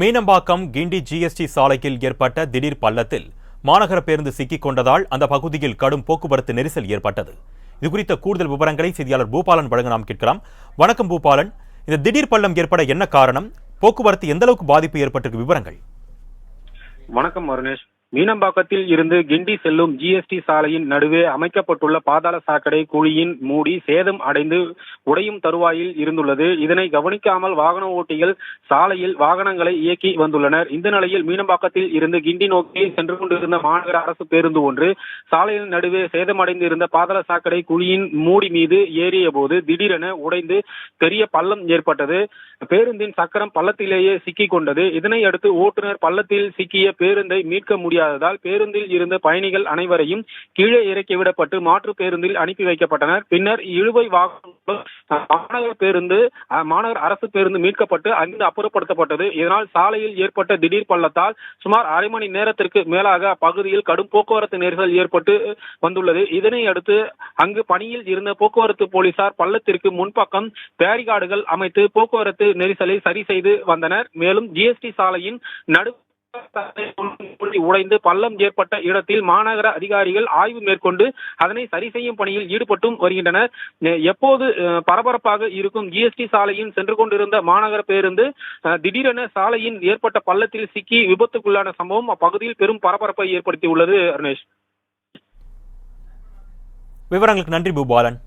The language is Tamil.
மீனம்பாக்கம் கிண்டி ஜிஎஸ்டி சாலையில் ஏற்பட்ட திடீர் பள்ளத்தில் மாநகர பேருந்து சிக்கிக் கொண்டதால் அந்த பகுதியில் கடும் போக்குவரத்து நெரிசல் ஏற்பட்டது. இது குறித்த கூடுதல் விவரங்களை செய்தியாளர் பூபாலன் வழங்க நாம் கேட்கலாம். வணக்கம் பூபாலன். இந்த திடீர் பள்ளம் ஏற்பட என்ன காரணம்? போக்குவரத்து எந்த அளவுக்கு பாதிப்பு ஏற்பட்டிருக்கு? விவரங்கள். வணக்கம் அருணேஷ். மீனம்பாக்கத்தில் இருந்து கிண்டி செல்லும் ஜிஎஸ்டி சாலையின் நடுவே அமைக்கப்பட்டுள்ள பாதாள சாக்கடை குழியின் மூடி சேதம் அடைந்து உடையும் தருவாயில் இருந்துள்ளது. இதனை கவனிக்காமல் வாகன ஓட்டிகள் சாலையில் வாகனங்களை இயக்கி வந்துள்ளனர். இந்த நிலையில் மீனம்பாக்கத்தில் இருந்து கிண்டி நோக்கி சென்று கொண்டிருந்த மாநகர அரசு பேருந்து ஒன்று சாலையின் நடுவே சேதமடைந்து இருந்த பாதாள சாக்கடை குழியின் மூடி மீது ஏறிய போது திடீரென உடைந்து பெரிய பள்ளம் ஏற்பட்டது. பேருந்தின் சக்கரம் பள்ளத்திலேயே சிக்கிக் கொண்டது. இதனை அடுத்து ஓட்டுநர் பள்ளத்தில் சிக்கிய பேருந்தை மீட்க முடியாது முடியாததால் பேருந்தில் இருந்த பயணிகள் அனைவரையும் கீழே இறக்கிவிடப்பட்டு மாற்று பேருந்தில் அனுப்பி வைக்கப்பட்டனர். பின்னர் இழுவை வாகனம் மாநகர பேருந்து மாநகர அரசு பேருந்து மீட்கப்பட்டு அங்கிருந்து அப்புறப்படுத்தப்பட்டது. இதனால் சாலையில் ஏற்பட்ட திடீர் பள்ளத்தால் சுமார் அரை மணி நேரத்திற்கு மேலாக அப்பகுதியில் கடும் போக்குவரத்து நெரிசல் ஏற்பட்டு வந்துள்ளது. இதனை அடுத்து அங்கு பணியில் இருந்த போக்குவரத்து போலீசார் பள்ளத்திற்கு முன்பக்கம் பேரிகார்டுகள் அமைத்து போக்குவரத்து நெரிசலை சரி செய்து வந்தனர். மேலும் ஜிஎஸ்டி சாலையின் நடு உடைந்து பள்ளம் ஏற்பட்ட இடத்தில் மாநகர அதிகாரிகள் ஆய்வு மேற்கொண்டு அதனை சரி செய்யும் பணியில் ஈடுபட்டும் வருகின்றனர். எப்போது பரபரப்பாக இருக்கும் ஜிஎஸ்டி சாலையின் சென்று கொண்டிருந்த மாநகர பேருந்து திடீரென சாலையின் ஏற்பட்ட பள்ளத்தில் சிக்கி விபத்துக்குள்ளான சம்பவம் அப்பகுதியில் பெரும் பரபரப்பை ஏற்படுத்தியுள்ளது அருணேஷ். விவரங்களுக்கு நன்றி பூபாலன்.